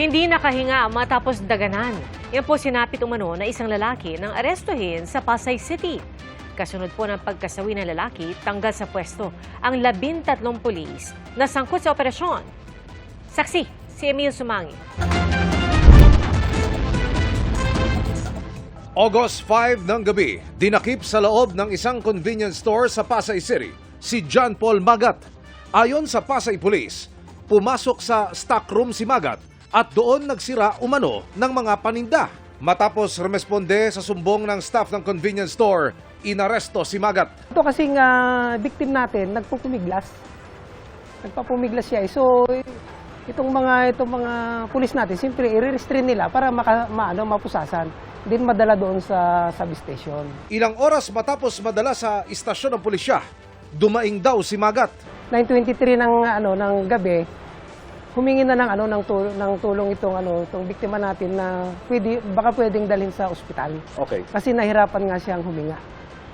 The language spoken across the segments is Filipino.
Hindi nakahinga matapos daganan. Yan po sinapit umano na isang lalaki ng arestuhin sa Pasay City. Kasunod po ng pagkasawi ng lalaki, tanggal sa pwesto ang labintatlong pulis na sangkot sa operasyon. Saksi, si Emil Sumangi. August 5 ng gabi, dinakip sa loob ng isang convenience store sa Pasay City si John Paul Magat. Ayon sa Pasay Police, pumasok sa stockroom si Magat at doon nagsira umano ng mga paninda. Matapos rumesponde sa sumbong ng staff ng convenience store, inaresto si Magat. Ito kasing ah, victim natin, nagpupumiglas. Nagpapumiglas siya. eh. So, itong mga itong mga pulis natin, siyempre i-restrain nila para maka, maano, mapusasan. Din madala doon sa substation. Ilang oras matapos madala sa istasyon ng pulisya, dumaing daw si Magat. 9:23 ng ano ng gabi, humingi na ng ano ng tulong, ng tulong itong ano itong biktima natin na pwede baka pwedeng dalhin sa ospital. Okay, Kasi nahirapan nga siyang huminga.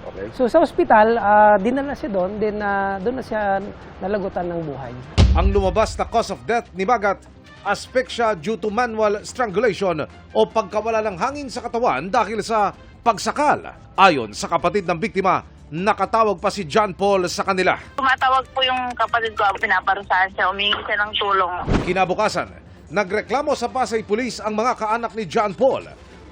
okay. So sa ospital, ah, dinala siya doon, then ah, doon na siya nalagutan ng buhay. Ang lumabas na cause of death ni Magat, asphyxia due to manual strangulation o pagkawala ng hangin sa katawan dahil sa pagsakal. Ayon sa kapatid ng biktima, nakatawag pa si John Paul sa kanila. Tumatawag po yung kapatid ko, pinaparusahan siya, umingi siya ng tulong. Kinabukasan, nagreklamo sa Pasay Police ang mga kaanak ni John Paul.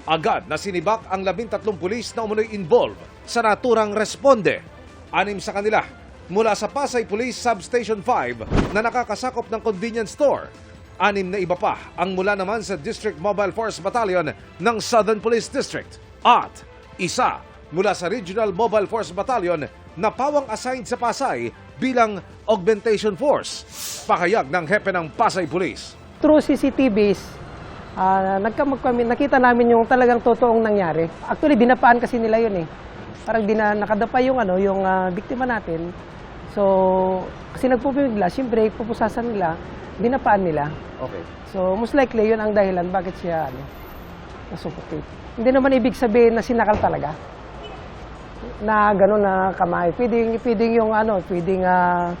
Agad na sinibak ang labintatlong pulis na umunoy involved sa naturang responde. Anim sa kanila mula sa Pasay Police Substation 5 na nakakasakop ng convenience store. Anim na iba pa ang mula naman sa District Mobile Force Battalion ng Southern Police District. At isa mula sa Regional Mobile Force Battalion na pawang assigned sa Pasay bilang Augmentation Force. Pakayag ng hepe ng Pasay Police. Through CCTVs, ah nagkamag kami, nakita namin yung talagang totoong nangyari. Actually, dinapaan kasi nila yun eh. Parang dina, nakadapa yung, ano, yung ah, biktima natin. So, kasi nagpupumigla, siyempre, pupusasan nila, dinapaan nila. Okay. So, most likely, yun ang dahilan bakit siya, ano, nasuffocate. Hindi naman ibig sabihin na sinakal talaga. Na gano'n na kamay. Pwedeng, pwedeng yung, ano, pwedeng ah,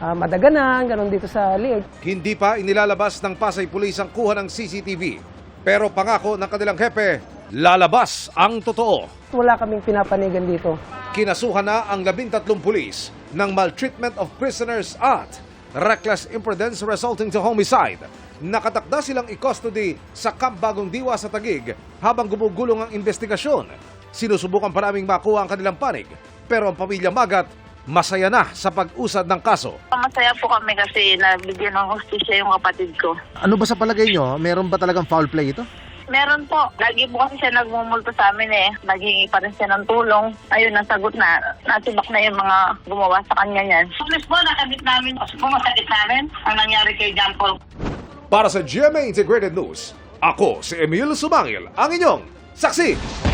ah, madaganan, gano'n dito sa liig. Hindi pa inilalabas ng Pasay Police ang kuha ng CCTV. Pero pangako ng kanilang hepe, lalabas ang totoo. Wala kaming pinapanigan dito. Kinasuhan na ang labintatlong pulis ng maltreatment of prisoners at reckless imprudence resulting to homicide. Nakatakda silang i-custody sa Camp Bagong Diwa sa Tagig habang gumugulong ang investigasyon. Sinusubukan pa naming makuha ang kanilang panig pero ang pamilya Magat masaya na sa pag-usad ng kaso. Masaya po kami kasi nabigyan ng hustisya yung kapatid ko. Ano ba sa palagay nyo? Meron ba talagang foul play ito? Meron po. Lagi po kasi siya nagmumulto sa amin eh. Naghingi pa rin siya ng tulong. Ayun, nasagot na. Natibak na yung mga gumawa sa kanya niyan. Pulis po, nakabit namin. Kung masakit namin, ang nangyari kay John Paul. Para sa GMA Integrated News, ako si Emil Sumangil, ang inyong saksi.